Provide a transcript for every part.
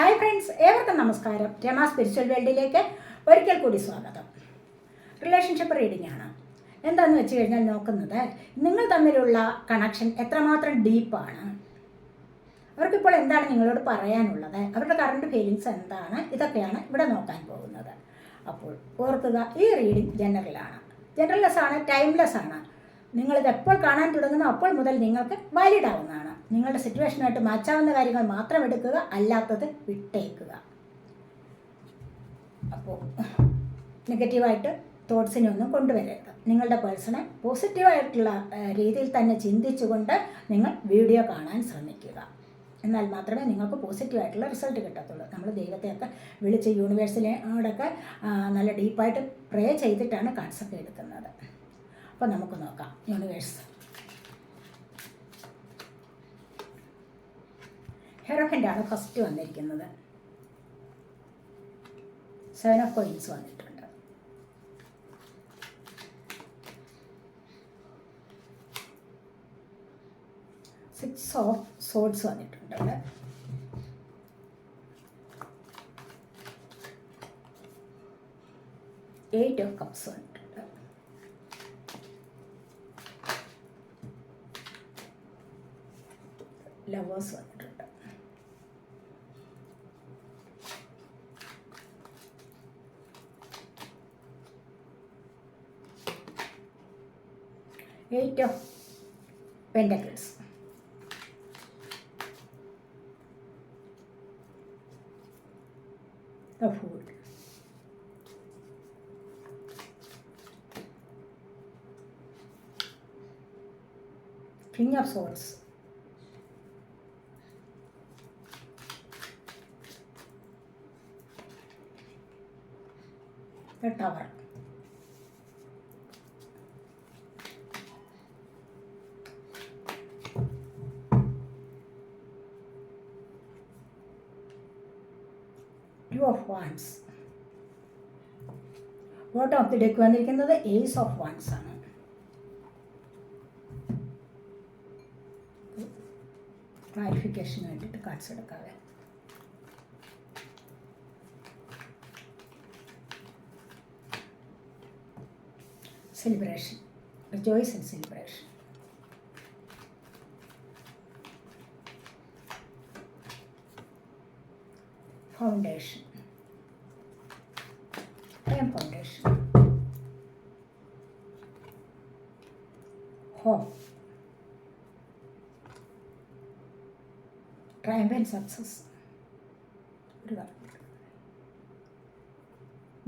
Hi friends ഏവർക്കും നമസ്കാരം. Rama spiritual വേൾഡിലേക്ക് ഒരിക്കൽ കൂടി സ്വാഗതം. റിലേഷൻഷിപ്പ് റീഡിംഗ് ആണ്. എന്താന്ന് വെച്ച് കഴിഞ്ഞാൽ നോക്കുന്നത് നിങ്ങൾ തമ്മിലുള്ള കണക്ഷൻ എത്രമാത്രം ഡീപ്പാണ് അവർക്കിപ്പോൾ എന്താണ് നിങ്ങളോട് പറയാനുള്ളത്? അവരുടെ കറണ്ട് ഫീലിങ്സ് എന്താണ്? ഇതൊക്കെയാണ് ഇവിടെ നോക്കാൻ പോകുന്നത്. അപ്പോൾ ഓർക്കുക ഈ റീഡിംഗ് ജനറലാണ് ജനറൽലെസ് ആണ് ടൈംലെസ് ആണ്. നിങ്ങളിത് എപ്പോൾ കാണാൻ തുടങ്ങുന്നു അപ്പോൾ മുതൽ നിങ്ങൾക്ക് വാലിഡ് ആവുന്നതാണ്. നിങ്ങളുടെ സിറ്റുവേഷനായിട്ട് മാച്ചാവുന്ന കാര്യങ്ങൾ മാത്രം എടുക്കുക അല്ലാത്തത് വിട്ടേക്കുക. അപ്പോൾ നെഗറ്റീവായിട്ട് തോട്ട്സിനെ ഒന്നും കൊണ്ടുവരരുത്. നിങ്ങളുടെ പേഴ്സണെ പോസിറ്റീവായിട്ടുള്ള രീതിയിൽ തന്നെ ചിന്തിച്ചുകൊണ്ട് നിങ്ങൾ വീഡിയോ കാണാൻ ശ്രമിക്കുക. എന്നാൽ മാത്രമേ നിങ്ങൾക്ക് പോസിറ്റീവായിട്ടുള്ള റിസൾട്ട് കിട്ടത്തുള്ളൂ. നമ്മൾ ദൈവത്തെയൊക്കെ വിളിച്ച് യൂണിവേഴ്സിനോടൊക്കെ അവിടെയൊക്കെ നല്ല ഡീപ്പായിട്ട് പ്രേ ചെയ്തിട്ടാണ് കാർഡ്സൊക്കെ എടുക്കുന്നത്. അപ്പോൾ നമുക്ക് നോക്കാം. യൂണിവേഴ്സ് ഹെറോഹന്റെ ആണ് ഫസ്റ്റ് വന്നിരിക്കുന്നത്. സെവൻ ഓഫ് കോയിൻസ് വന്നിട്ടുണ്ട്. സിക്സ് ഓഫ് സോഡ്സ് വന്നിട്ടുണ്ട്. എയ്റ്റ് ഓഫ് കപ്സ് വന്നിട്ടുണ്ട്. ലവേഴ്സ് വന്നിട്ടുണ്ട്. Eight of pentacles the food. King of Swords. Bottom of the deck വന്നിരിക്കുന്നത് ഏസ് ഓഫ് വൺസ് ആണ്. ക്ലാരിഫിക്കേഷന് വേണ്ടിയിട്ട് കാർഡ്സ് എടുക്കാതെ celebration rejoice and celebration foundation frame foundation home triumph and success ഒരു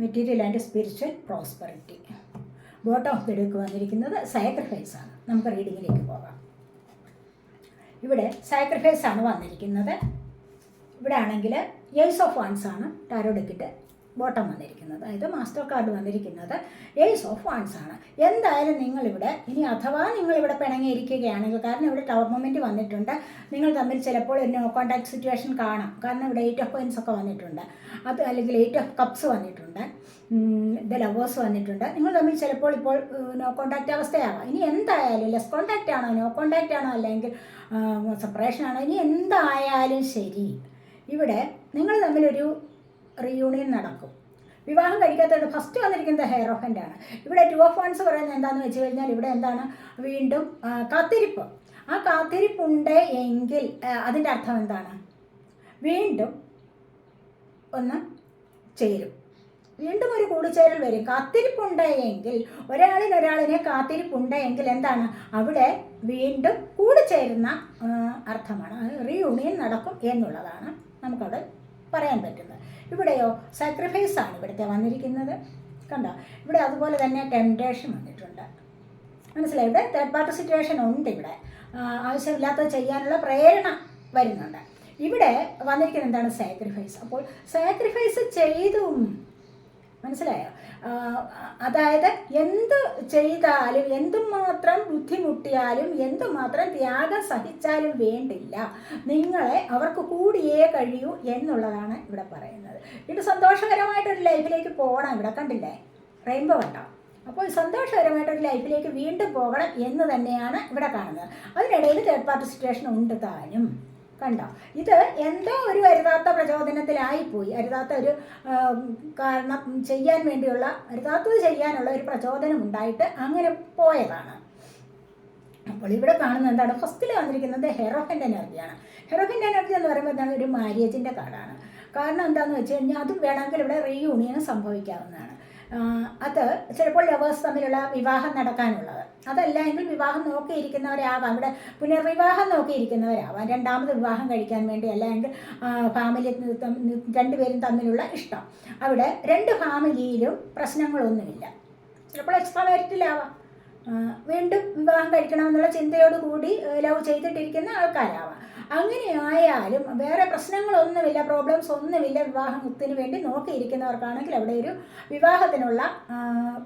material and spiritual prosperity bottom of the deck വന്നിരിക്കുന്നത് sacrifice ആണ്. നമുക്ക് റീഡിങ്ങിലേക്ക് പോകാം. ഇവിടെ സാക്രിഫൈസ് ആണ് വന്നിരിക്കുന്നത്. ഇവിടെ ആണെങ്കിൽ യേഴ്സ് ഓഫ് വൺസ് ആണ് ടാരോ ബോട്ടം വന്നിരിക്കുന്നത്. അതായത് മാസ്റ്റർ കാർഡ് വന്നിരിക്കുന്നത്. എയ്സ് ഓഫ് വൺസ് ആണ്. എന്തായാലും നിങ്ങളിവിടെ ഇനി അഥവാ നിങ്ങളിവിടെ പിണങ്ങിയിരിക്കുകയാണെങ്കിൽ കാരണം ഇവിടെ ടവർ മൊമെന്റ് വന്നിട്ടുണ്ട്. നിങ്ങൾ തമ്മിൽ ചിലപ്പോൾ ഒരു നോ കോൺടാക്ട് സിറ്റുവേഷൻ കാണാം. കാരണം ഇവിടെ എയ്റ്റ് ഓഫ് കോയിൻസ് ഒക്കെ വന്നിട്ടുണ്ട്. അത് അല്ലെങ്കിൽ എയ്റ്റ് ഓഫ് കപ്സ് വന്നിട്ടുണ്ട്. ദ ലവേഴ്സ് വന്നിട്ടുണ്ട്. നിങ്ങൾ തമ്മിൽ ചിലപ്പോൾ ഇപ്പോൾ നോ കോൺടാക്റ്റ് അവസ്ഥയാവാം. ഇനി എന്തായാലും ലെസ് കോൺടാക്റ്റ് ആണോ നോ കോൺടാക്റ്റ് ആണോ അല്ലെങ്കിൽ സെപ്പറേഷൻ ആണോ ഇനി എന്തായാലും ശരി. ഇവിടെ നിങ്ങൾ തമ്മിലൊരു റീയൂണിയൻ നടക്കും. വിവാഹം കഴിക്കാത്തതുകൊണ്ട് ഫസ്റ്റ് വന്നിരിക്കുന്നത് ഹെയർ ആണ്. ഇവിടെ ടു ഓഫ് വൺസ് പറയുന്നത് എന്താണെന്ന് വെച്ച് കഴിഞ്ഞാൽ ഇവിടെ എന്താണ്? വീണ്ടും കാത്തിരിപ്പ്. ആ കാത്തിരിപ്പുണ്ട് എങ്കിൽ അതിന്റെ അർത്ഥം എന്താണ്? വീണ്ടും ഒന്ന് ചേരും. വീണ്ടും ഒരു കൂടിച്ചേരൽ വരും. കാത്തിരിപ്പുണ്ട് എങ്കിൽ ഒരാളിന് ഒരാളിനെ കാത്തിരിപ്പുണ്ട് എങ്കിൽ എന്താണ്? അവിടെ വീണ്ടും കൂടിച്ചേരുന്ന അർത്ഥമാണ്. റീയൂണിയൻ നടക്കും എന്നുള്ളതാണ് നമുക്കവിടെ പറയാൻ പറ്റുന്നത്. ഇവിടെയോ സാക്രിഫൈസ് ആണ് ഇവിടുത്തെ വന്നിരിക്കുന്നത്. കണ്ടോ? ഇവിടെ അതുപോലെ തന്നെ ടെംപ്ടേഷൻ വന്നിട്ടുണ്ട്. മനസ്സിലായി? ഇവിടെ തേർഡ് പാർട്ടി സിറ്റുവേഷൻ ഉണ്ട് ഇവിടെ. ആവശ്യമില്ലാത്തത് ചെയ്യാനുള്ള പ്രേരണ വരുന്നുണ്ട്. ഇവിടെ വന്നിരിക്കുന്നത് എന്താണ്? സാക്രിഫൈസ് അപ്പോൾ സാക്രിഫൈസ് ചെയ്തും. മനസ്സിലായോ? അതായത് എന്ത് ചെയ്താലും എന്തുമാത്രം ബുദ്ധിമുട്ടിയാലും എന്തുമാത്രം ത്യാഗം സഹിച്ചാലും വേണ്ടില്ല. നിങ്ങളെ അവർക്ക് കൂടിയേ കഴിയൂ എന്നുള്ളതാണ് ഇവിടെ പറയുന്നത്. ഇത് സന്തോഷകരമായിട്ടൊരു ലൈഫിലേക്ക് പോകണം ഇവിടെ കണ്ടില്ലേ? റെയിൻബോ കണ്ടോ? അപ്പോൾ സന്തോഷകരമായിട്ടൊരു ലൈഫിലേക്ക് വീണ്ടും പോകണം എന്ന് തന്നെയാണ് ഇവിടെ കാണുന്നത്. അതിനിടയിൽ തേർഡ് സിറ്റുവേഷൻ ഉണ്ട് താനും. കണ്ടോ? ഇത് എന്തോ ഒരു അരുതാത്ത പ്രചോദനത്തിലായിപ്പോയി. അരുതാത്ത ഒരു കാരണം ചെയ്യാൻ വേണ്ടിയുള്ള അരുതാത്തത് ചെയ്യാനുള്ള ഒരു പ്രചോദനം ഉണ്ടായിട്ട് അങ്ങനെ പോയതാണ്. അപ്പോൾ ഇവിടെ കാണുന്നത് എന്താണ്? ഫസ്റ്റിൽ വന്നിരിക്കുന്നത് ഹെറോഫിന്റെ എനർജിയാണ് ഹെറോഫിന്റെ എനർജി എന്ന് പറയുമ്പോൾ എന്താണ്? ഒരു മാര്യേജിന്റെ കാർഡാണ് കാരണം എന്താണെന്ന് വെച്ച് കഴിഞ്ഞാൽ അതും വേണമെങ്കിൽ ഇവിടെ റീയൂണിയൻ സംഭവിക്കാവുന്നതാണ്. അത് ചിലപ്പോൾ ലവേഴ്സ് തമ്മിലുള്ള വിവാഹം നടക്കാനുള്ളത്. അതല്ല എങ്കിൽ വിവാഹം നോക്കിയിരിക്കുന്നവരാവാം. ഇവിടെ പുനർവിവാഹം നോക്കിയിരിക്കുന്നവരാവാം. രണ്ടാമത് വിവാഹം കഴിക്കാൻ വേണ്ടി അല്ലെങ്കിൽ ഫാമിലി രണ്ടുപേരും തമ്മിലുള്ള ഇഷ്ടം. അവിടെ രണ്ട് ഫാമിലിയിലും പ്രശ്നങ്ങളൊന്നുമില്ല. ചിലപ്പോൾ എക്സ്ട്രാ മാരിറ്റിലാവാം വീണ്ടും വിവാഹം കഴിക്കണമെന്നുള്ള ചിന്തയോടുകൂടി ലവ് ചെയ്തിട്ടിരിക്കുന്ന ആൾക്കാരാവാം. അങ്ങനെ ആയാലും വേറെ പ്രശ്നങ്ങളൊന്നുമില്ല പ്രോബ്ലംസ് ഒന്നുമില്ല വിവാഹത്തിന് വേണ്ടി നോക്കിയിരിക്കുന്നവർക്കാണെങ്കിൽ അവിടെ ഒരു വിവാഹത്തിനുള്ള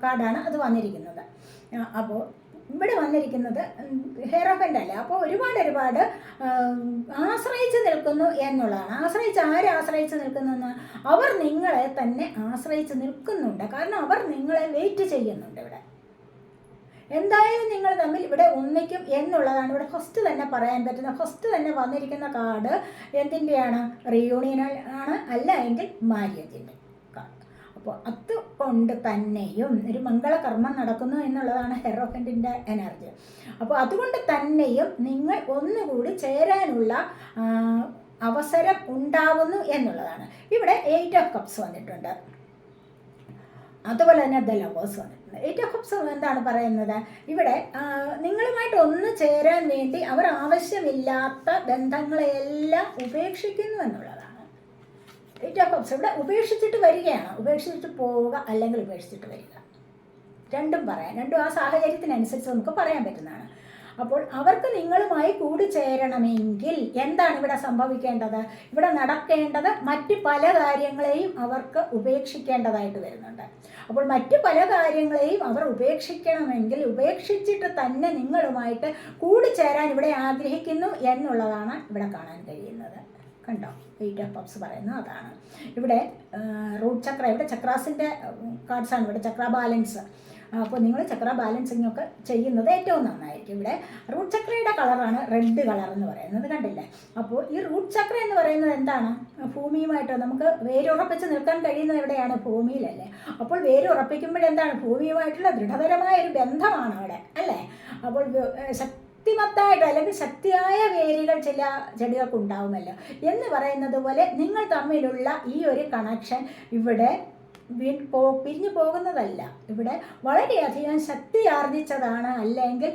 കാർഡാണ് അത് വന്നിരിക്കുന്നത്. അപ്പോൾ ഇവിടെ വന്നിരിക്കുന്നത് ഹെയറോഫന്റ് അല്ല? അപ്പോൾ ഒരുപാട് ഒരുപാട് ആശ്രയിച്ച് നിൽക്കുന്നു എന്നുള്ളതാണ്. ആശ്രയിച്ച് ആരെ ആശ്രയിച്ച് നിൽക്കുന്നു അവർ നിങ്ങളെ തന്നെ ആശ്രയിച്ച് നിൽക്കുന്നുണ്ട്. കാരണം അവർ നിങ്ങളെ വെയിറ്റ് ചെയ്യുന്നുണ്ട് ഇവിടെ. എന്തായാലും നിങ്ങൾ തമ്മിൽ ഇവിടെ ഒന്നിക്കും എന്നുള്ളതാണ്. ഇവിടെ ഫസ്റ്റ് തന്നെ പറയാൻ പറ്റുന്ന ഫസ്റ്റ് തന്നെ വന്നിരിക്കുന്ന കാർഡ് എന്തിന്റെയാണ് റിയൂണിയൻ ആണ് അല്ല എങ്കിൽ മാര്യേജിന്റെ കാർഡ് അപ്പോൾ അതുകൊണ്ട് തന്നെയും ഒരു മംഗളകർമ്മം നടക്കുന്നു എന്നുള്ളതാണ് ഹെറോഫന്റിന്റെ എനർജി അപ്പോൾ അതുകൊണ്ട് തന്നെയും നിങ്ങൾ ഒന്നുകൂടി ചേരാനുള്ള അവസരം ഉണ്ടാവുന്നു എന്നുള്ളതാണ്. ഇവിടെ എയ്റ്റ് ഓഫ് കപ്സ് വന്നിട്ടുണ്ട്. അതുപോലെ തന്നെ ദ ലവേഴ്സ് വന്നിട്ടുണ്ട്. ഏറ്റവും ഹോപ്സ് എന്താണ് പറയുന്നത്? ഇവിടെ നിങ്ങളുമായിട്ട് ഒന്ന് ചേരാൻ വേണ്ടി അവർ ആവശ്യമില്ലാത്ത ബന്ധങ്ങളെയെല്ലാം ഉപേക്ഷിക്കുന്നു എന്നുള്ളതാണ്. ഏറ്റവും ഹോപ്സ് ഇവിടെ ഉപേക്ഷിച്ചിട്ട് വരികയാണ്. ഉപേക്ഷിച്ചിട്ട് പോവുക അല്ലെങ്കിൽ ഉപേക്ഷിച്ചിട്ട് വരിക. രണ്ടും പറയാം. രണ്ടും ആ സാഹചര്യത്തിനനുസരിച്ച് നമുക്ക് പറയാൻ പറ്റുന്നതാണ്. അപ്പോൾ അവർക്ക് നിങ്ങളുമായി കൂടിച്ചേരണമെങ്കിൽ എന്താണ് ഇവിടെ സംഭവിക്കേണ്ടത്? ഇവിടെ നടക്കേണ്ടത് മറ്റ് പല കാര്യങ്ങളെയും അവർക്ക് ഉപേക്ഷിക്കേണ്ടതായിട്ട് വരുന്നുണ്ട്. അപ്പോൾ മറ്റ് പല കാര്യങ്ങളെയും അവർ ഉപേക്ഷിക്കണമെങ്കിൽ ഉപേക്ഷിച്ചിട്ട് തന്നെ നിങ്ങളുമായിട്ട് കൂടിച്ചേരാൻ ഇവിടെ ആഗ്രഹിക്കുന്നു എന്നുള്ളതാണ് ഇവിടെ കാണാൻ കഴിയുന്നത്. കണ്ടോ? എയ്റ്റ് ഓഫ് പപ്സ് പറയുന്നത് അതാണ്. ഇവിടെ റൂട്ട് ചക്ര ഇവിടെ ചക്രാസിന്റെ കാർഡ്സാണ് ഇവിടെ ചക്ര ബാലൻസ് അപ്പോൾ നിങ്ങൾ ചക്ര ബാലൻസിങ് ഒക്കെ ചെയ്യുന്നത് ഏറ്റവും നന്നായിരിക്കും. ഇവിടെ റൂട്ട് ചക്രയുടെ കളറാണ് റെഡ് കളർ എന്ന് പറയുന്നത് കണ്ടില്ലേ? അപ്പോൾ ഈ റൂട്ട് ചക്ര എന്ന് പറയുന്നത് എന്താണ്? ഭൂമിയുമായിട്ട് നമുക്ക് വേരുറപ്പിച്ച് നിൽക്കാൻ കഴിയുന്നത് എവിടെയാണ്? ഭൂമിയിലല്ലേ. അപ്പോൾ വേരുറപ്പിക്കുമ്പോഴെന്താണ് ഭൂമിയുമായിട്ടുള്ള ദൃഢതരമായ ഒരു ബന്ധമാണ് അവിടെ അല്ലേ? അപ്പോൾ ശക്തിമത്തായിട്ട് അല്ലെങ്കിൽ ശക്തിയായ വേരുകൾ ചില ചെടികൾക്ക് ഉണ്ടാവുമല്ലോ എന്ന് പറയുന്നത് പോലെ നിങ്ങൾ തമ്മിലുള്ള ഈ ഒരു കണക്ഷൻ ഇവിടെ പോ പിരിഞ്ഞു പോകുന്നതല്ല. ഇവിടെ വളരെയധികം ശക്തി ആർജിച്ചതാണ്. അല്ലെങ്കിൽ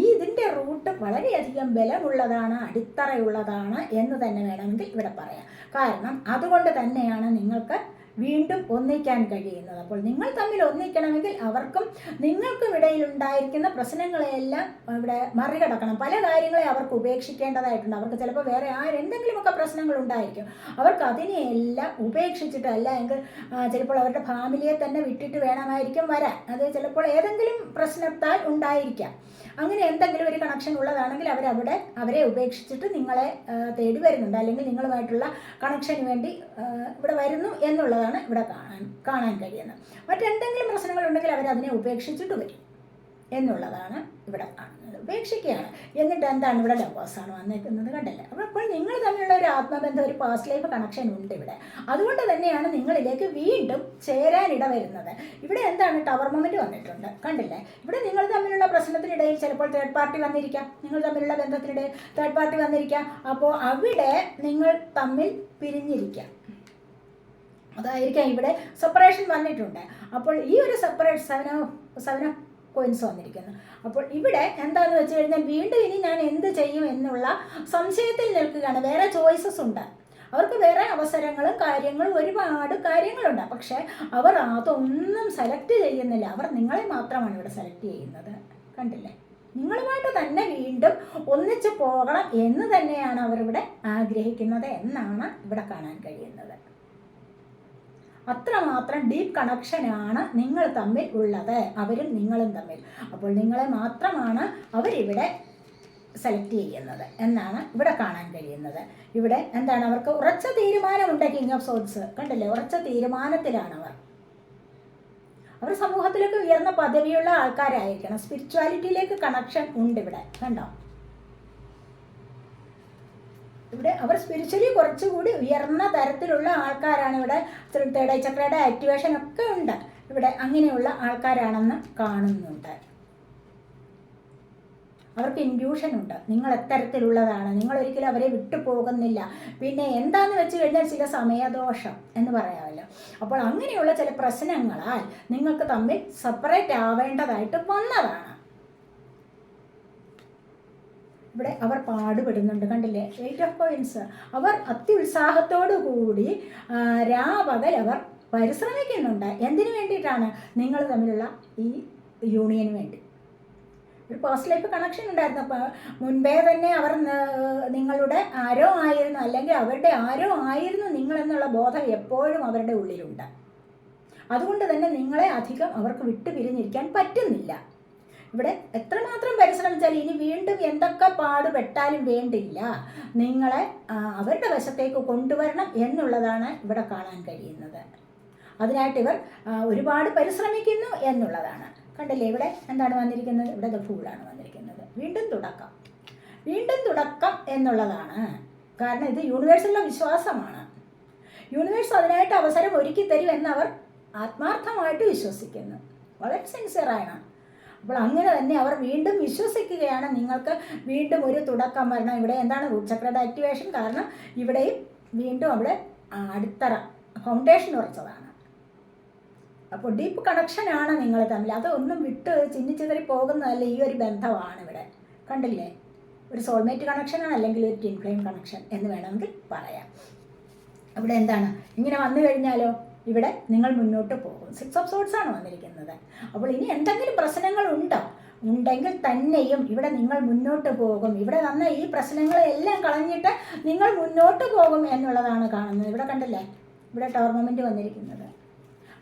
ഈ ഇതിന്റെ റൂട്ട് വളരെയധികം ബലമുള്ളതാണ് അടിത്തറയുള്ളതാണ് എന്ന് തന്നെ വേണമെങ്കിൽ ഇവിടെ പറയാം. കാരണം അതുകൊണ്ട് തന്നെയാണ് നിങ്ങൾക്ക് വീണ്ടും ഒന്നിക്കാൻ കഴിയുന്നത്. അപ്പോൾ നിങ്ങൾ തമ്മിൽ ഒന്നിക്കണമെങ്കിൽ അവർക്കും നിങ്ങൾക്കും ഇടയിൽ ഉണ്ടായിരിക്കുന്ന പ്രശ്നങ്ങളെയെല്ലാം ഇവിടെ മറികടക്കണം. പല കാര്യങ്ങളെ അവർക്ക് ഉപേക്ഷിക്കേണ്ടതായിട്ടുണ്ട്. അവർക്ക് ചിലപ്പോൾ വേറെ ആരെന്തെങ്കിലുമൊക്കെ പ്രശ്നങ്ങൾ ഉണ്ടായിരിക്കും അവർക്ക് അതിനെയെല്ലാം ഉപേക്ഷിച്ചിട്ടല്ല എങ്കിൽ ചിലപ്പോൾ അവരുടെ ഫാമിലിയെ തന്നെ വിട്ടിട്ട് വേണമായിരിക്കും വരാൻ. അത് ചിലപ്പോൾ ഏതെങ്കിലും പ്രശ്നത്താൽ ഉണ്ടായിരിക്കാം. അങ്ങനെ എന്തെങ്കിലും ഒരു കണക്ഷൻ ഉള്ളതാണെങ്കിൽ അവരവിടെ അവരെ ഉപേക്ഷിച്ചിട്ട് നിങ്ങളെ തേടി വരുന്നുണ്ട്. അല്ലെങ്കിൽ നിങ്ങളുമായിട്ടുള്ള കണക്ഷന് വേണ്ടി ഇവിടെ വരുന്നു എന്നുള്ളതാണ് ഇവിടെ കാണാൻ കാണാൻ കഴിയുന്നത്. മറ്റെന്തെങ്കിലും പ്രശ്നങ്ങളുണ്ടെങ്കിൽ അവരതിനെ ഉപേക്ഷിച്ചിട്ട് വരും എന്നുള്ളതാണ് ഇവിടെ കാണുന്നത്. ഉപേക്ഷിക്കുകയാണ്. എന്നിട്ട് എന്താണ് ഇവിടെ ലവേഴ്സാണ് വന്നേക്കുന്നത് കണ്ടല്ലേ? അപ്പോൾ അപ്പോൾ നിങ്ങൾ തമ്മിലുള്ള ഒരു ആത്മബന്ധം ഒരു പാസ്റ്റ് ലൈഫ് കണക്ഷൻ ഉണ്ട് ഇവിടെ. അതുകൊണ്ട് തന്നെയാണ് നിങ്ങളിലേക്ക് വീണ്ടും ചേരാനിട വരുന്നത് ഇവിടെ എന്താണ് ടവർ മൊമെന്റ് വന്നിട്ടുണ്ട് കണ്ടില്ലേ? ഇവിടെ നിങ്ങൾ തമ്മിലുള്ള പ്രശ്നത്തിനിടയിൽ ചിലപ്പോൾ തേർഡ് പാർട്ടി വന്നിരിക്കാം. നിങ്ങൾ തമ്മിലുള്ള ബന്ധത്തിനിടയിൽ തേർഡ് പാർട്ടി വന്നിരിക്കാം. അപ്പോൾ അവിടെ നിങ്ങൾ തമ്മിൽ പിരിഞ്ഞിരിക്കാം. അതായിരിക്കാം ഇവിടെ സെപ്പറേഷൻ വന്നിട്ടുണ്ട്. അപ്പോൾ ഈ ഒരു സെപ്പറേറ്റ് സെവൻ സെവൻ കോയിൻസ് വന്നിരിക്കുന്നു. അപ്പോൾ ഇവിടെ എന്താണെന്ന് വെച്ച് കഴിഞ്ഞാൽ വീണ്ടും ഇനി ഞാൻ എന്ത് ചെയ്യും എന്നുള്ള സംശയത്തിൽ നിൽക്കുകയാണ്. വേറെ ചോയ്സസ് ഉണ്ട്. അവർക്ക് വേറെ അവസരങ്ങളും കാര്യങ്ങളും ഒരുപാട് കാര്യങ്ങളുണ്ട്. പക്ഷേ അവർ അതൊന്നും സെലക്ട് ചെയ്യുന്നില്ല. അവർ നിങ്ങളെ മാത്രമാണ് ഇവിടെ സെലക്ട് ചെയ്യുന്നത്. കണ്ടില്ലേ? നിങ്ങളുമായിട്ട് തന്നെ വീണ്ടും ഒന്നിച്ച് പോകണം എന്ന് തന്നെയാണ് അവരിവിടെ ആഗ്രഹിക്കുന്നത് എന്നാണ് ഇവിടെ കാണാൻ കഴിയുന്നത്. അത്രമാത്രം ഡീപ്പ് കണക്ഷനാണ് നിങ്ങൾ തമ്മിൽ ഉള്ളത്. അവരും നിങ്ങളും തമ്മിൽ. അപ്പോൾ നിങ്ങളെ മാത്രമാണ് അവരിവിടെ സെലക്ട് ചെയ്യുന്നത്. എന്നാണ് ഇവിടെ കാണാൻ കഴിയുന്നത്. ഇവിടെ എന്താണ് അവർക്ക് ഉറച്ച തീരുമാനമുണ്ട് കിങ് ഓഫ് സോൾസ് കണ്ടില്ലേ? ഉറച്ച തീരുമാനത്തിലാണ് അവർ. അവർ സമൂഹത്തിലേക്ക് ഉയർന്ന പദവിയുള്ള ആൾക്കാരായിരിക്കണം. സ്പിരിച്വാലിറ്റിയിലേക്ക് കണക്ഷൻ ഉണ്ട് ഇവിടെ. കണ്ടോ? ഇവിടെ അവർ സ്പിരിച്വലി കുറച്ചുകൂടി ഉയർന്ന തരത്തിലുള്ള ആൾക്കാരാണ് ഇവിടെ തേർഡ് ഐ ചക്രയുടെ ആക്ടിവേഷൻ ഒക്കെ ഉണ്ട്. ഇവിടെ അങ്ങനെയുള്ള ആൾക്കാരാണെന്ന് കാണുന്നുണ്ട്. അവർക്ക് ഇൻഡ്യൂഷൻ ഉണ്ട്. നിങ്ങൾ എത്തരത്തിലുള്ളതാണ്. നിങ്ങൾ ഒരിക്കലും അവരെ വിട്ടു പോകുന്നില്ല. പിന്നെ എന്താന്ന് വെച്ച് കഴിഞ്ഞാൽ ചില സമയദോഷം എന്ന് പറയാമല്ലോ. അപ്പോൾ അങ്ങനെയുള്ള ചില പ്രശ്നങ്ങളാൽ നിങ്ങൾക്ക് തമ്മിൽ സെപ്പറേറ്റ് ആവേണ്ടതായിട്ട് വന്നതാണ്. ഇവിടെ അവർ പാടുപെടുന്നുണ്ട്. കണ്ടില്ലേ? എയ്റ്റ് ഓഫ് പോയിന്റ്സ് അവർ അത്യുത്സാഹത്തോടു കൂടി രാപകൽ അവർ പരിശ്രമിക്കുന്നുണ്ട്. എന്തിനു വേണ്ടിയിട്ടാണ്? നിങ്ങൾ തമ്മിലുള്ള ഈ യൂണിയന് വേണ്ടി. ഒരു പേഴ്സണൽ ലൈഫ് കണക്ഷൻ ഉണ്ടായിരുന്നു. അപ്പോൾ മുൻപേ തന്നെ അവർ നിങ്ങളുടെ ആരോ ആയിരുന്നു അല്ലെങ്കിൽ അവരുടെ ആരോ ആയിരുന്നു നിങ്ങളെന്നുള്ള ബോധം എപ്പോഴും അവരുടെ ഉള്ളിലുണ്ട്. അതുകൊണ്ട് തന്നെ നിങ്ങളെ അധികം അവർക്ക് വിട്ടുപിരിഞ്ഞിരിക്കാൻ പറ്റുന്നില്ല. ഇവിടെ എത്രമാത്രം പരിശ്രമിച്ചാലും ഇനി വീണ്ടും എന്തൊക്കെ പാടുപെട്ടാലും വേണ്ടില്ല. നിങ്ങളെ അവരുടെ വശത്തേക്ക് കൊണ്ടുവരണം എന്നുള്ളതാണ് ഇവിടെ കാണാൻ കഴിയുന്നത്. അതിനായിട്ട് ഇവർ ഒരുപാട് പരിശ്രമിക്കുന്നു എന്നുള്ളതാണ്. കണ്ടില്ലേ ഇവിടെ എന്താണ് വന്നിരിക്കുന്നത്? ഇവിടെ ദ ഫൂളാണ് വന്നിരിക്കുന്നത്. വീണ്ടും തുടക്കം. വീണ്ടും തുടക്കം എന്നുള്ളതാണ്. കാരണം ഇത് യൂണിവേഴ്സിലുള്ള വിശ്വാസമാണ്. യൂണിവേഴ്സ് അതിനായിട്ട് അവസരം ഒരുക്കി തരും എന്നവർ ആത്മാർത്ഥമായിട്ട് വിശ്വസിക്കുന്നു. വളരെ സിൻസിയറാണ് അപ്പോൾ അങ്ങനെ തന്നെ അവർ വീണ്ടും വിശ്വസിക്കുകയാണ്. നിങ്ങൾക്ക് വീണ്ടും ഒരു തുടക്കം വരണം. ഇവിടെ എന്താണ് റൂട്ട് ആക്ടിവേഷൻ കാരണം ഇവിടെയും വീണ്ടും അവിടെ അടിത്തറ ഫൗണ്ടേഷൻ ഉറച്ചതാണ്. അപ്പോൾ ഡീപ്പ് കണക്ഷനാണ് നിങ്ങൾ തമ്മിൽ. അതൊന്നും വിട്ട് ചിന്നിച്ചിതറി പോകുന്നതല്ല ഈ ഒരു ബന്ധമാണ് ഇവിടെ. കണ്ടില്ലേ? ഒരു സോൾമേറ്റ് കണക്ഷനാണ് അല്ലെങ്കിൽ ഒരു ടിൻ ഫ്ലെയിം കണക്ഷൻ എന്ന് വേണമെങ്കിൽ പറയാം. അവിടെ എന്താണ്? ഇങ്ങനെ വന്നു കഴിഞ്ഞാലോ? ഇവിടെ നിങ്ങൾ മുന്നോട്ട് പോകും. സിക്സ് ഓഫ് സോഡ്സ് ആണ് വന്നിരിക്കുന്നത്. അപ്പോൾ ഇനി എന്തെങ്കിലും പ്രശ്നങ്ങൾ ഉണ്ടോ ഉണ്ടെങ്കിൽ തന്നെയും ഇവിടെ നിങ്ങൾ മുന്നോട്ട് പോകും. ഇവിടെ വന്ന ഈ പ്രശ്നങ്ങളെല്ലാം കളഞ്ഞിട്ട് നിങ്ങൾ മുന്നോട്ട് പോകും എന്നുള്ളതാണ് കാണുന്നത്. ഇവിടെ കണ്ടില്ലേ? ഇവിടെ ടവർ മൊമെന്റ് വന്നിരിക്കുന്നത്.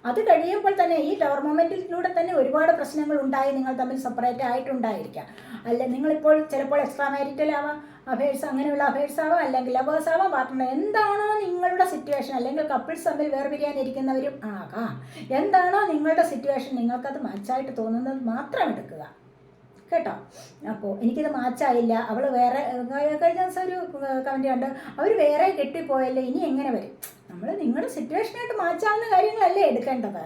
അത് കഴിയുമ്പോൾ തന്നെ ഈ ടവർ മൊമെന്റിലൂടെ തന്നെ ഒരുപാട് പ്രശ്നങ്ങൾ ഉണ്ടായി. നിങ്ങൾ തമ്മിൽ സെപ്പറേറ്റ് ആയിട്ടുണ്ടായിരിക്കാം. അല്ല നിങ്ങളിപ്പോൾ ചിലപ്പോൾ എക്സ്ട്രാ മാരിറ്റൽ ആവാം അഫയേഴ്സ് അങ്ങനെയുള്ള അഫയേഴ്സ് ആവാം അല്ലെങ്കിൽ ലവേഴ്സ് ആവാം പാർട്ട്ണർ എന്താണോ നിങ്ങളുടെ സിറ്റുവേഷൻ അല്ലെങ്കിൽ കപ്പിൾസ് തമ്മിൽ വേർപിരിയാനിരിക്കുന്നവരും ആകാം. എന്താണോ നിങ്ങളുടെ സിറ്റുവേഷൻ നിങ്ങൾക്കത് മാച്ചായിട്ട് തോന്നുന്നത് മാത്രം എടുക്കുക. കേട്ടോ? അപ്പോൾ എനിക്കിത് മാച്ചായില്ല അവൾ വേറെ കഴിഞ്ഞ ദിവസം ഒരു കമന്റ് കണ്ട് അവർ വേറെ കെട്ടിപ്പോയല്ലോ? ഇനി എങ്ങനെ വരും? നമ്മൾ നിങ്ങളുടെ സിറ്റുവേഷനായിട്ട് മാച്ചാവുന്ന കാര്യങ്ങളല്ലേ എടുക്കേണ്ടത്.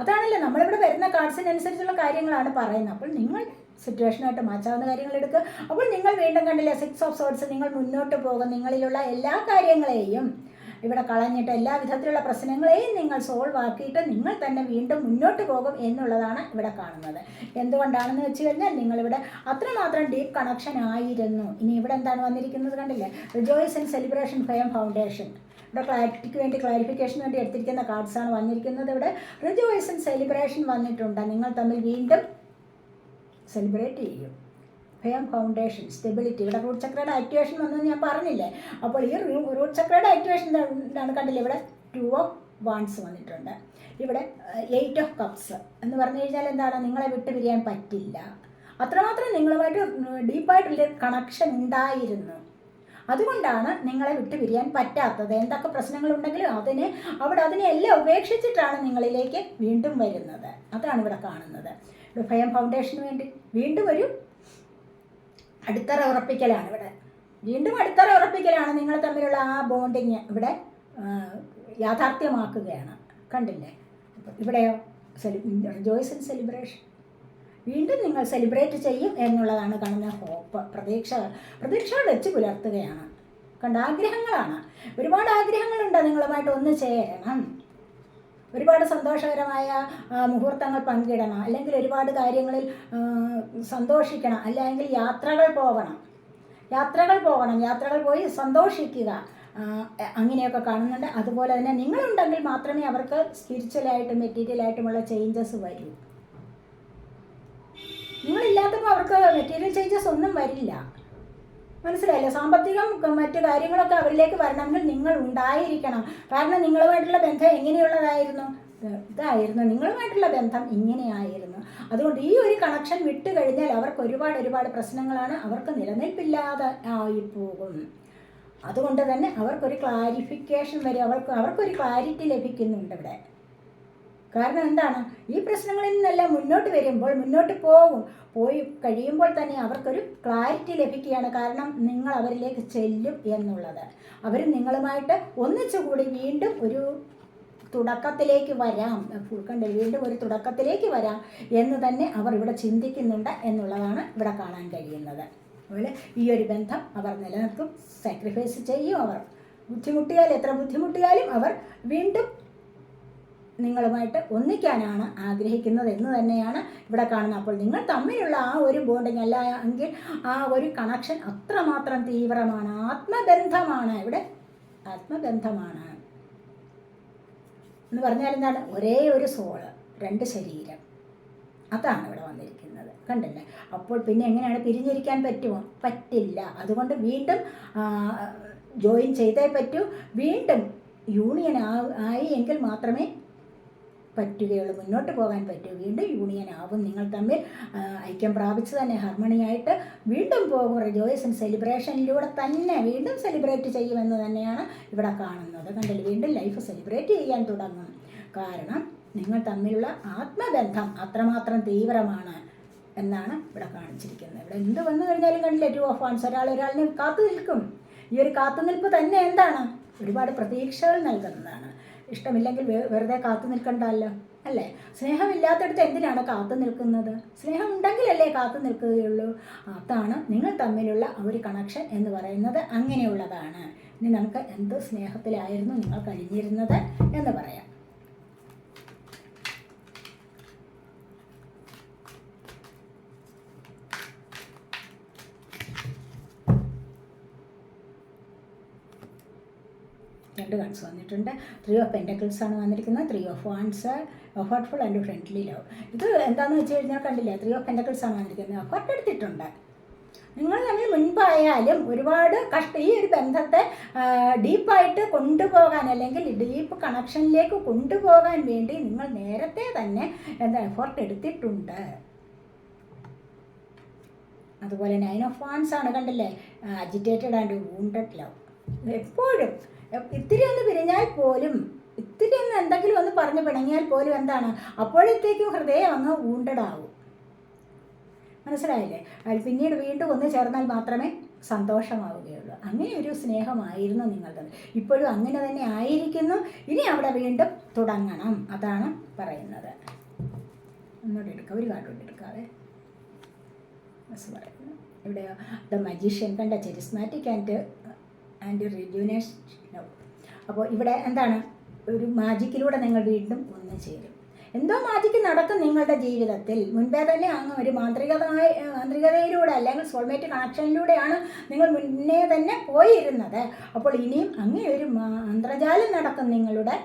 അതാണല്ലോ നമ്മളിവിടെ വരുന്ന കാർഡ്സിനനുസരിച്ചുള്ള കാര്യങ്ങളാണ് പറയുന്നത്. അപ്പോൾ നിങ്ങൾ സിറ്റുവേഷനായിട്ട് മാറ്റാവുന്ന കാര്യങ്ങൾ എടുക്കുക അപ്പോൾ നിങ്ങൾ വീണ്ടും കണ്ടില്ലേ സിക്സ് ഓഫ് സോഡ്സ് നിങ്ങൾ മുന്നോട്ട് പോകും. നിങ്ങളിലുള്ള എല്ലാ കാര്യങ്ങളെയും ഇവിടെ കളഞ്ഞിട്ട് എല്ലാ വിധത്തിലുള്ള പ്രശ്നങ്ങളെയും നിങ്ങൾ സോൾവ് ആക്കിയിട്ട് നിങ്ങൾ തന്നെ വീണ്ടും മുന്നോട്ട് പോകും എന്നുള്ളതാണ് ഇവിടെ കാണുന്നത്. എന്തുകൊണ്ടാണെന്ന് വെച്ച് കഴിഞ്ഞാൽ നിങ്ങളിവിടെ അത്രമാത്രം ഡീപ്പ് കണക്ഷൻ ആയിരുന്നു. ഇനി ഇവിടെ എന്താണ് വന്നിരിക്കുന്നത് കണ്ടില്ലേ? റിജോയ്സ് ആൻഡ് സെലിബ്രേഷൻ ഫയം ഫൗണ്ടേഷൻ ഇവിടെ ക്ലാരിറ്റിക്ക് വേണ്ടി ക്ലാരിഫിക്കേഷന് വേണ്ടി എടുത്തിരിക്കുന്ന കാർഡ്സാണ് വന്നിരിക്കുന്നത് ഇവിടെ. റിജോയ്സ് ആൻഡ് സെലിബ്രേഷൻ വന്നിട്ടുണ്ട്. നിങ്ങൾ തമ്മിൽ വീണ്ടും സെലിബ്രേറ്റ് ചെയ്യും. ഭയം ഫൗണ്ടേഷൻ സ്റ്റെബിലിറ്റി. ഇവിടെ റൂട്ട് ചക്രയുടെ ആക്ടിവേഷൻ വന്നെന്ന് ഞാൻ പറഞ്ഞില്ലേ? അപ്പോൾ ഈ റൂട്ട് ചക്രയുടെ ആക്ടിവേഷൻ എന്താണ് കണ്ടില്ല? ഇവിടെ ടു ഓഫ് വാൺസ് വന്നിട്ടുണ്ട്. ഇവിടെ എയ്റ്റ് ഓഫ് കപ്സ് എന്ന് പറഞ്ഞു കഴിഞ്ഞാൽ എന്താണ്? നിങ്ങളെ വിട്ട് പിരിയാൻ പറ്റില്ല. അത്രമാത്രം നിങ്ങളുമായിട്ട് ഡീപ്പായിട്ടുള്ള കണക്ഷൻ ഉണ്ടായിരുന്നു. അതുകൊണ്ടാണ് നിങ്ങളെ വിട്ട് പിരിയാൻ പറ്റാത്തത്. എന്തൊക്കെ പ്രശ്നങ്ങളുണ്ടെങ്കിലും അതിനെ അവിടെ അതിനെ എല്ലാം ഉപേക്ഷിച്ചിട്ടാണ് നിങ്ങളിലേക്ക് വീണ്ടും വരുന്നത്. അതാണ് ഇവിടെ കാണുന്നത്. ഇവിടെ ഭയം ഫൗണ്ടേഷന് വേണ്ടി വീണ്ടും ഒരു അടിത്തറ ഉറപ്പിക്കലാണ് ഇവിടെ. വീണ്ടും അടിത്തറ ഉറപ്പിക്കലാണ് നിങ്ങൾ തമ്മിലുള്ള ആ ബോണ്ടിങ് ഇവിടെ യാഥാർത്ഥ്യമാക്കുകയാണ്. കണ്ടില്ലേ? ഇവിടെയോ? ജോയ്സ് ഇൻ സെലിബ്രേഷൻ വീണ്ടും നിങ്ങൾ സെലിബ്രേറ്റ് ചെയ്യും എന്നുള്ളതാണ് കാണുന്ന ഹോപ്പ് പ്രതീക്ഷ. പ്രതീക്ഷകൾ വെച്ച് പുലർത്തുകയാണ്. കണ്ട ആഗ്രഹങ്ങളാണ്. ഒരുപാട് ആഗ്രഹങ്ങളുണ്ട് നിങ്ങളുമായിട്ട് ഒന്ന് ചേരണം. ഒരുപാട് സന്തോഷകരമായ മുഹൂർത്തങ്ങൾ പങ്കിടണം. അല്ലെങ്കിൽ ഒരുപാട് കാര്യങ്ങളിൽ സന്തോഷിക്കണം. അല്ലെങ്കിൽ യാത്രകൾ പോകണം യാത്രകൾ പോകണം യാത്രകൾ പോയി സന്തോഷിക്കുക. അങ്ങനെയൊക്കെ കാണുന്നുണ്ട്. അതുപോലെ തന്നെ നിങ്ങളുണ്ടെങ്കിൽ മാത്രമേ അവർക്ക് സ്പിരിച്വലായിട്ടും മെറ്റീരിയലായിട്ടുമുള്ള ചേഞ്ചസ് വരൂ. നിങ്ങളില്ലാത്തപ്പോൾ അവർക്ക് മെറ്റീരിയൽ ചേഞ്ചസ് ഒന്നും വരില്ല. മനസ്സിലായില്ലേ? സാമ്പത്തികം മറ്റു കാര്യങ്ങളൊക്കെ അവരിലേക്ക് വരണമെങ്കിൽ നിങ്ങൾ ഉണ്ടായിരിക്കണം. കാരണം നിങ്ങളുമായിട്ടുള്ള ബന്ധം എങ്ങനെയുള്ളതായിരുന്നു? ഇത് ഇതായിരുന്നു. നിങ്ങളുമായിട്ടുള്ള ബന്ധം ഇങ്ങനെയായിരുന്നു. അതുകൊണ്ട് ഈ ഒരു കണക്ഷൻ വിട്ടു കഴിഞ്ഞാൽ അവർക്ക് ഒരുപാട് ഒരുപാട് പ്രശ്നങ്ങളാണ്. അവർക്ക് നിലനിൽപ്പില്ലാതെ ആയിപ്പോകും. അതുകൊണ്ട് തന്നെ അവർക്കൊരു ക്ലാരിഫിക്കേഷൻ വരും അവർക്ക് അവർക്കൊരു ക്ലാരിറ്റി ലഭിക്കുന്നുണ്ട് ഇവിടെ. കാരണം എന്താണ്? ഈ പ്രശ്നങ്ങളിൽ നിന്നെല്ലാം മുന്നോട്ട് വരുമ്പോൾ മുന്നോട്ട് പോകും. പോയി കഴിയുമ്പോൾ തന്നെ അവർക്കൊരു ക്ലാരിറ്റി ലഭിക്കുകയാണ് കാരണം നിങ്ങൾ അവരിലേക്ക് ചെല്ലും എന്നുള്ളത്. അവർ നിങ്ങളുമായിട്ട് ഒന്നിച്ചുകൂടി വീണ്ടും ഒരു തുടക്കത്തിലേക്ക് വരാം. കണ്ട് വീണ്ടും ഒരു തുടക്കത്തിലേക്ക് വരാം എന്ന് തന്നെ അവർ ഇവിടെ ചിന്തിക്കുന്നുണ്ട് എന്നുള്ളതാണ് ഇവിടെ കാണാൻ കഴിയുന്നത്. അതുപോലെ ഈ ഒരു ബന്ധം അവർ നിലനിർത്തും. സാക്രിഫൈസ് ചെയ്യും അവർ. ബുദ്ധിമുട്ടിയാൽ എത്ര ബുദ്ധിമുട്ടിയാലും അവർ വീണ്ടും നിങ്ങളുമായിട്ട് ഒന്നിക്കാനാണ് ആഗ്രഹിക്കുന്നത് എന്ന് തന്നെയാണ് ഇവിടെ കാണുന്നത്. അപ്പോൾ നിങ്ങൾ തമ്മിലുള്ള ആ ഒരു ബോണ്ടിങ് അല്ല എങ്കിൽ ആ ഒരു കണക്ഷൻ അത്രമാത്രം തീവ്രമാണ്. ആത്മബന്ധമാണ് ഇവിടെ. ആത്മബന്ധമാണ്. എന്ന് പറഞ്ഞാൽ എന്താണ്? ഒരേ ഒരു സോൾ രണ്ട് ശരീരം. അതാണ് ഇവിടെ വന്നിരിക്കുന്നത്. കണ്ടല്ലേ? അപ്പോൾ പിന്നെ എങ്ങനെയാണ് പിരിഞ്ഞിരിക്കാൻ പറ്റുമോ? പറ്റില്ല. അതുകൊണ്ട് വീണ്ടും ജോയിൻ ചെയ്തേ പറ്റൂ. വീണ്ടും യൂണിയൻ ആയി എങ്കിൽ മാത്രമേ പറ്റുകയുള്ളൂ. മുന്നോട്ട് പോകാൻ പറ്റുകയുണ്ട് വീണ്ടും യൂണിയൻ ആവും. നിങ്ങൾ തമ്മിൽ ഐക്യം പ്രാപിച്ച് തന്നെ ഹാർമണിയായിട്ട് വീണ്ടും പോകും. റിജോയ്സൻ സെലിബ്രേഷനിലൂടെ തന്നെ വീണ്ടും സെലിബ്രേറ്റ് ചെയ്യുമെന്ന് തന്നെയാണ് ഇവിടെ കാണുന്നത്. കണ്ടില്ല? വീണ്ടും ലൈഫ് സെലിബ്രേറ്റ് ചെയ്യാൻ തുടങ്ങും. കാരണം നിങ്ങൾ തമ്മിലുള്ള ആത്മബന്ധം അത്രമാത്രം തീവ്രമാണ് എന്നാണ് ഇവിടെ കാണിച്ചിരിക്കുന്നത്. ഇവിടെ എന്ത് വന്നു കഴിഞ്ഞാലും കണ്ടില്ലേ? ടു ഓഫ് ആൻസ് ഒരാൾ ഒരാളിനെ കാത്തു നിൽക്കും. ഈ ഒരു കാത്തുനിൽപ്പ് തന്നെ എന്താണ്? ഒരുപാട് പ്രതീക്ഷകൾ നൽകുന്നതാണ്. ഇഷ്ടമില്ലെങ്കിൽ വെറുതെ കാത്തു നിൽക്കണ്ടല്ലോ? അല്ലേ? സ്നേഹമില്ലാത്തടത്ത് എന്തിനാണ് കാത്തു നിൽക്കുന്നത്? സ്നേഹം ഉണ്ടെങ്കിലല്ലേ കാത്തു നിൽക്കുകയുള്ളൂ. അതാണ് നിങ്ങൾ തമ്മിലുള്ള ഒരു കണക്ഷൻ എന്ന് പറയുന്നത്. അങ്ങനെയുള്ളതാണ്. ഇനി നമുക്ക് എന്ത് സ്നേഹത്തിലായിരുന്നു നിങ്ങൾ കഴിഞ്ഞിരുന്നത് എന്ന് പറയാം. കൺസ് വന്നിട്ടുണ്ട്. ത്രീ ഓഫ് പെന്റക്കിൾസ് ആണ് വന്നിരിക്കുന്നത്. Three of wands effortful and friendly love ഇത് എന്താണെന്ന് വെച്ച് കഴിഞ്ഞാൽ കണ്ടില്ല? ത്രീ ഓഫ് പെന്റക്കിൾസ് ആണ് വന്നിരിക്കുന്നത്. എഫേർട്ട് എടുത്തിട്ടുണ്ട്. നിങ്ങൾ തമ്മിൽ മുൻപായാലും ഒരുപാട് കഷ്ട ഈ ഒരു ബന്ധത്തെ ഡീപ്പായിട്ട് കൊണ്ടുപോകാൻ അല്ലെങ്കിൽ ഡീപ്പ് കണക്ഷനിലേക്ക് കൊണ്ടുപോകാൻ വേണ്ടി നിങ്ങൾ നേരത്തെ തന്നെ എന്താ എഫേർട്ട് എടുത്തിട്ടുണ്ട്. അതുപോലെ നയൻ ഓഫ് വാൻസ് ആണ് കണ്ടില്ലേ? അജിറ്റേറ്റഡ് ആൻഡ് വൂണ്ടഡ് ലവ് എപ്പോഴും ഇത്തിരി ഒന്ന് പിരിഞ്ഞാൽ പോലും ഇത്തിരി ഒന്ന് എന്തെങ്കിലും ഒന്ന് പറഞ്ഞു പിണങ്ങിയാൽ പോലും എന്താണ്? അപ്പോഴത്തേക്കും ഹൃദയം അങ്ങ് ഊണ്ടടാവും. മനസ്സിലായില്ലേ? പിന്നീട് വീണ്ടും ഒന്ന് ചേർന്നാൽ മാത്രമേ സന്തോഷമാവുകയുള്ളൂ. അങ്ങനെ ഒരു സ്നേഹമായിരുന്നു നിങ്ങളുടെ ഇപ്പോഴും അങ്ങനെ തന്നെ ആയിരിക്കുന്നു. ഇനി അവിടെ വീണ്ടും തുടങ്ങണം. അതാണ് പറയുന്നത്. ഒന്നുകൂടെ എടുക്കുക ഒരു കാർഡ് എടുക്കാതെ പറയുന്നു. ഇവിടെ ദ മജീഷ്യൻ കണ്ട ചെരിസ്മാറ്റിക് ആൻഡ് ആൻഡ് റിജുനേഷൻ അപ്പോൾ ഇവിടെ എന്താണ്? ഒരു മാജിക്കിലൂടെ നിങ്ങൾ വീണ്ടും ഒന്ന് ചേരും. എന്തോ മാജിക്ക് നടക്കും നിങ്ങളുടെ ജീവിതത്തിൽ. മുൻപേ തന്നെ അങ്ങ് ഒരു മാന്ത്രികതമായ മാന്ത്രികതയിലൂടെ അല്ലെങ്കിൽ സോൾമേറ്റ് കണക്ഷനിലൂടെയാണ് നിങ്ങൾ മുന്നേ തന്നെ പോയിരുന്നത്. അപ്പോൾ ഇനിയും അങ്ങേ ഒരു മന്ത്രജാലം നടക്കും നിങ്ങളുടെ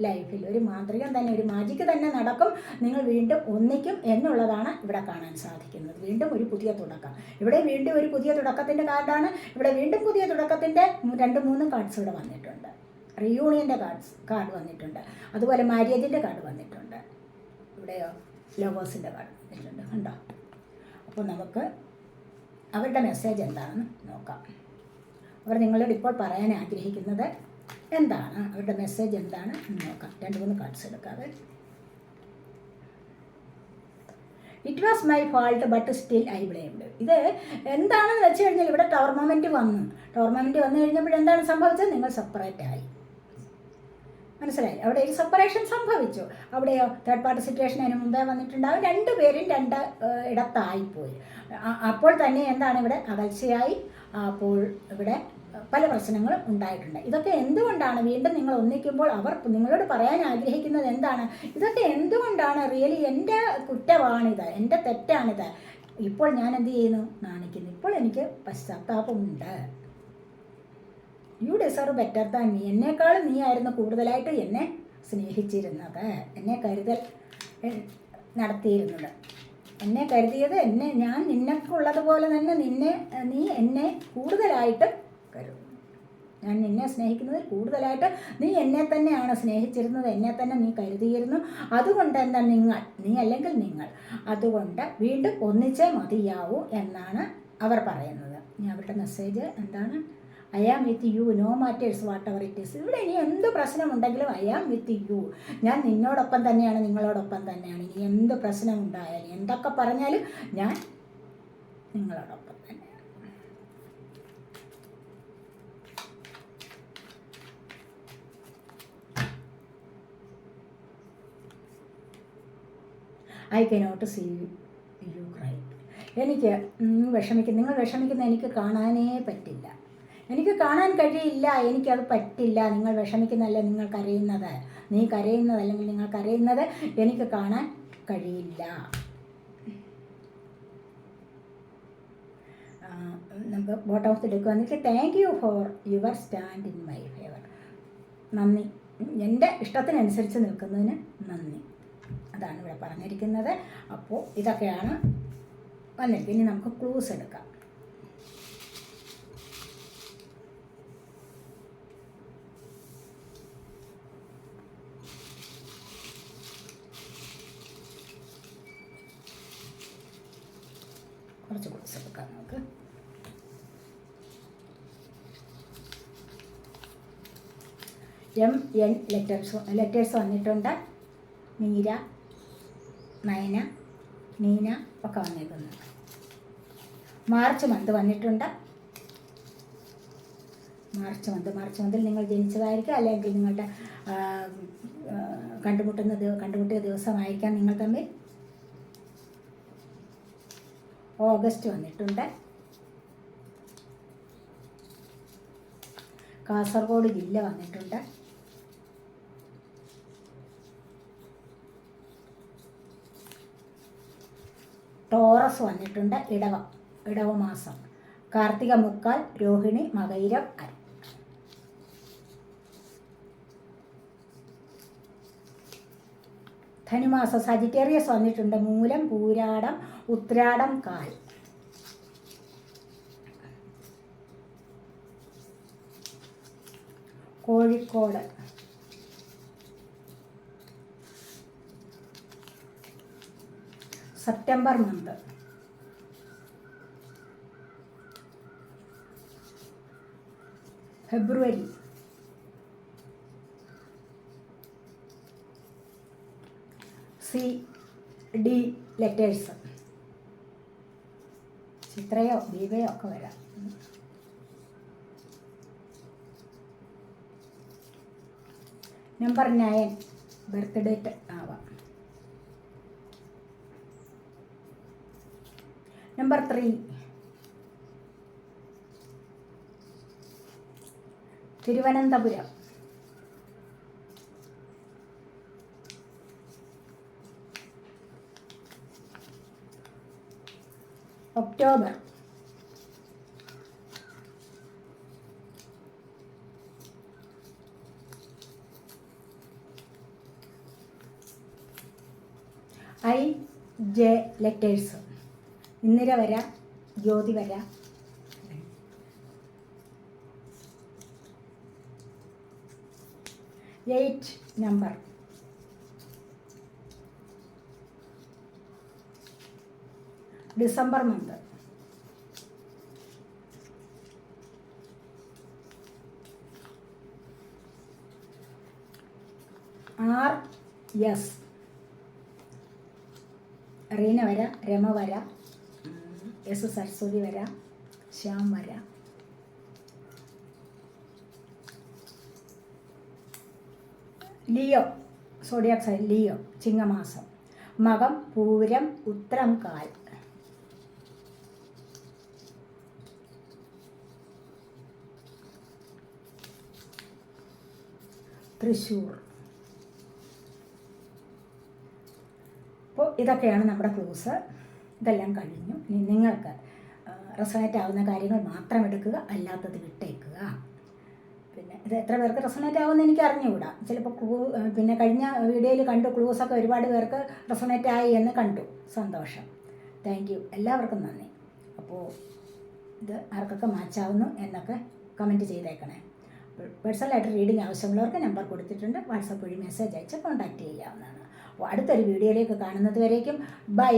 ലൈഫിൽ. ഒരു മാന്ത്രികം തന്നെ ഒരു മാജിക്ക് തന്നെ നടക്കും. നിങ്ങൾ വീണ്ടും ഒന്നിക്കും എന്നുള്ളതാണ് ഇവിടെ കാണാൻ സാധിക്കുന്നത്. വീണ്ടും ഒരു പുതിയ തുടക്കം. ഇവിടെ വീണ്ടും ഒരു പുതിയ തുടക്കത്തിന്റെ കാർഡാണ്. ഇവിടെ വീണ്ടും പുതിയ തുടക്കത്തിന്റെ രണ്ട് മൂന്ന് കാർഡ്സ് ഇവിടെ വന്നിട്ടുണ്ട്. റിയൂണിയന്റെ കാർഡ്സ് കാർഡ് വന്നിട്ടുണ്ട്. അതുപോലെ മാര്യേജിന്റെ കാർഡ് വന്നിട്ടുണ്ട്. ഇവിടെയോ? ലവേഴ്സിന്റെ കാർഡ് വന്നിട്ടുണ്ട്. കണ്ടോ? അപ്പോൾ നമുക്ക് അവരുടെ മെസ്സേജ് എന്താണെന്ന് നോക്കാം. അവർ നിങ്ങളോട് ഇപ്പോൾ പറയാൻ ആഗ്രഹിക്കുന്നത് എന്താണ്? അവരുടെ മെസ്സേജ് എന്താണ്? നോക്കാം. രണ്ട് മൂന്ന് കാർഡ്സ് എടുക്കാതെ it was my fault but still I blamed ഇത് എന്താണെന്ന് വെച്ച് കഴിഞ്ഞാൽ ഇവിടെ ടോർണമെന്റ് വന്നു. ടോർണമെന്റ് വന്നു കഴിഞ്ഞപ്പോൾ എന്താണ് സംഭവിച്ചത്? നിങ്ങൾ സെപ്പറേറ്റ് ആയി. മനസ്സിലായി? അവിടെ ഒരു സെപ്പറേഷൻ സംഭവിച്ചു. അവിടെയോ തേർഡ് പാർട്ടി സിറ്റുവേഷൻ അതിന് മുമ്പേ വന്നിട്ടുണ്ടാവും. രണ്ടുപേരും രണ്ട് ഇടത്തായിപ്പോയി അപ്പോൾ തന്നെ എന്താണ് ഇവിടെ? അകൽച്ചയായി അപ്പോൾ ഇവിടെ പല പ്രശ്നങ്ങളും ഉണ്ടായിട്ടുണ്ട്. ഇതൊക്കെ എന്തുകൊണ്ടാണ് വീണ്ടും നിങ്ങൾ ഒന്നിക്കുമ്പോൾ അവർ നിങ്ങളോട് പറയാൻ ആഗ്രഹിക്കുന്നത് എന്താണ്? ഇതൊക്കെ എന്തുകൊണ്ടാണ് റിയലി എന്റെ കുറ്റമാണിത്? എന്റെ തെറ്റാണിത്? ഇപ്പോൾ ഞാൻ എന്ത് ചെയ്യുന്നു? നാണിക്കുന്നു. ഇപ്പോൾ എനിക്ക് പശ്ചാത്താപമുണ്ട്. യു ഡിസർവ് ബെറ്റർ ദാൻ നീ എന്നേക്കാളും നീ ആയിരുന്നു കൂടുതലായിട്ട് എന്നെ സ്നേഹിച്ചിരുന്നത്. എന്നെ കരുതൽ നടത്തിയിരുന്നത്. എന്നെ കരുതിയത് എന്നെ ഞാൻ നിന്നക്കുള്ളതുപോലെ തന്നെ നിന്നെ നീ എന്നെ കൂടുതലായിട്ട് കരുതും ഞാൻ നിന്നെ സ്നേഹിക്കുന്നത് കൂടുതലായിട്ട് നീ എന്നെ തന്നെയാണ് സ്നേഹിച്ചിരുന്നത് എന്നെ തന്നെ നീ കരുതിയിരുന്നു. അതുകൊണ്ട് എന്താ നിങ്ങൾ? നീ അല്ലെങ്കിൽ നിങ്ങൾ. അതുകൊണ്ട് വീണ്ടും ഒന്നിച്ചേ മതിയാവൂ എന്നാണ് അവർ പറയുന്നത്. ഇനി അവരുടെ മെസ്സേജ് എന്താണ്? I am with you no matters whatever it is ഇവിടെ ഇനി എന്ത് പ്രശ്നമുണ്ടെങ്കിലും ഐ ആം വിത്ത് യു ഞാൻ നിന്നോടൊപ്പം തന്നെയാണ് നിങ്ങളോടൊപ്പം തന്നെയാണ്. ഇനി എന്ത് പ്രശ്നമുണ്ടായാലും എന്തൊക്കെ പറഞ്ഞാലും ഞാൻ നിങ്ങളോടൊപ്പം തന്നെയാണ് I cannot see you cry എനിക്ക് വിഷമിക്കുന്ന നിങ്ങൾ വിഷമിക്കുന്ന എനിക്ക് കാണാനേ പറ്റില്ല. എനിക്ക് കാണാൻ കഴിയില്ല എനിക്കത് പറ്റില്ല. നിങ്ങൾ വിഷമിക്കുന്നതല്ല നിങ്ങൾ കരയുന്നത്? നീ കരയുന്നത് അല്ലെങ്കിൽ നിങ്ങൾ കരയുന്നത് എനിക്ക് കാണാൻ കഴിയില്ല. നമുക്ക് ബോട്ടം ഓഫ് എടുക്കുക ഡെക്ക് വന്നിട്ട് thank you for your stand in my favour നന്ദി. എന്റെ ഇഷ്ടത്തിനനുസരിച്ച് നിൽക്കുന്നതിന് നന്ദി. അതാണ് ഇവിടെ പറഞ്ഞിരിക്കുന്നത്. അപ്പോൾ ഇതൊക്കെയാണ് വന്നിരിക്കുന്നത്. ഇനി നമുക്ക് ക്ലൂസ് എടുക്കാം. കുറച്ച് ക്ലൂസ് എടുക്കാം നമുക്ക്. എം എൻ ലെറ്റേഴ്സ് ലെറ്റേഴ്സ് വന്നിട്ടുണ്ട്. മീര നയന നീന ഒക്കെ വന്നേക്കുന്നു മാർച്ച് മന്ത് വന്നിട്ടുണ്ട്. മാർച്ച് മന്ത് മാർച്ച് മന്തിൽ നിങ്ങൾ ജനിച്ചതായിരിക്കാം അല്ലെങ്കിൽ നിങ്ങളുടെ കണ്ടുമുട്ടുന്ന കണ്ടുമുട്ടിയ ദിവസമായിരിക്കാം നിങ്ങൾ തമ്മിൽ. ഓഗസ്റ്റ് വന്നിട്ടുണ്ട്. കാസർഗോഡ് ജില്ല വന്നിട്ടുണ്ട്. ടോറസ് വന്നിട്ടുണ്ട് ഇടവ ഇടവമാസം. കാർത്തിക മുക്കാൽ രോഹിണി മകയിരം അര. ധനുമാസം സജിറ്റേറിയസ് വന്നിട്ടുണ്ട് മൂലം പൂരാടം ഉത്രാടം കാൽ. Kozhikode. September month February. C D letters ചിത്രയോ ദീപയോ ഒക്കെ വരാം. നമ്പർ നയൻ ബർത്ത് ഡേറ്റ് ആവാം. Number three Thiruvananthapuram. October. I J letters. Indira വര ജ്യോതി വര. Eight number December month R S Reena വര രമ വരാം. എസ് സരസ്വതി വരാം ശ്യാം വരാം ലിയോ സോഡിയാക് ലിയോ ചിങ്ങമാസം മകം പൂരം ഉത്രം കാൽ തൃശ്ശൂർ അപ്പോൾ ഇതൊക്കെയാണ് നമ്മുടെ ക്ലൂസ്. ഇതെല്ലാം കഴിഞ്ഞു. നിങ്ങൾക്ക് റെസണേറ്റ് ആവുന്ന കാര്യങ്ങൾ മാത്രം എടുക്കുക അല്ലാത്തത് വിട്ടേക്കുക. പിന്നെ ഇത് എത്ര പേർക്ക് റെസണേറ്റ് ആവുമെന്ന് എനിക്ക് അറിഞ്ഞുകൂടാ. ചിലപ്പോൾ ക്ലൂ പിന്നെ കഴിഞ്ഞ വീഡിയോയിൽ കണ്ടു ക്ലൂസൊക്കെ ഒരുപാട് പേർക്ക് റെസണേറ്റ് ആയി എന്ന് കണ്ടു. സന്തോഷം. താങ്ക് യു എല്ലാവർക്കും നന്ദി. അപ്പോൾ ഇത് ആർക്കൊക്കെ മാച്ചാവുന്നു എന്നൊക്കെ കമന്റ് ചെയ്തേക്കണേ. പേഴ്സണലായിട്ട് റീഡിങ് ആവശ്യമുള്ളവർക്ക് നമ്പർ കൊടുത്തിട്ടുണ്ട്. വാട്സപ്പ് വഴി മെസ്സേജ് അയച്ച് കോൺടാക്റ്റ് ചെയ്യാവുന്നതാണ്. അപ്പോൾ അടുത്തൊരു വീഡിയോയിലേക്ക് കാണുന്നത് വരേക്കും. ബൈ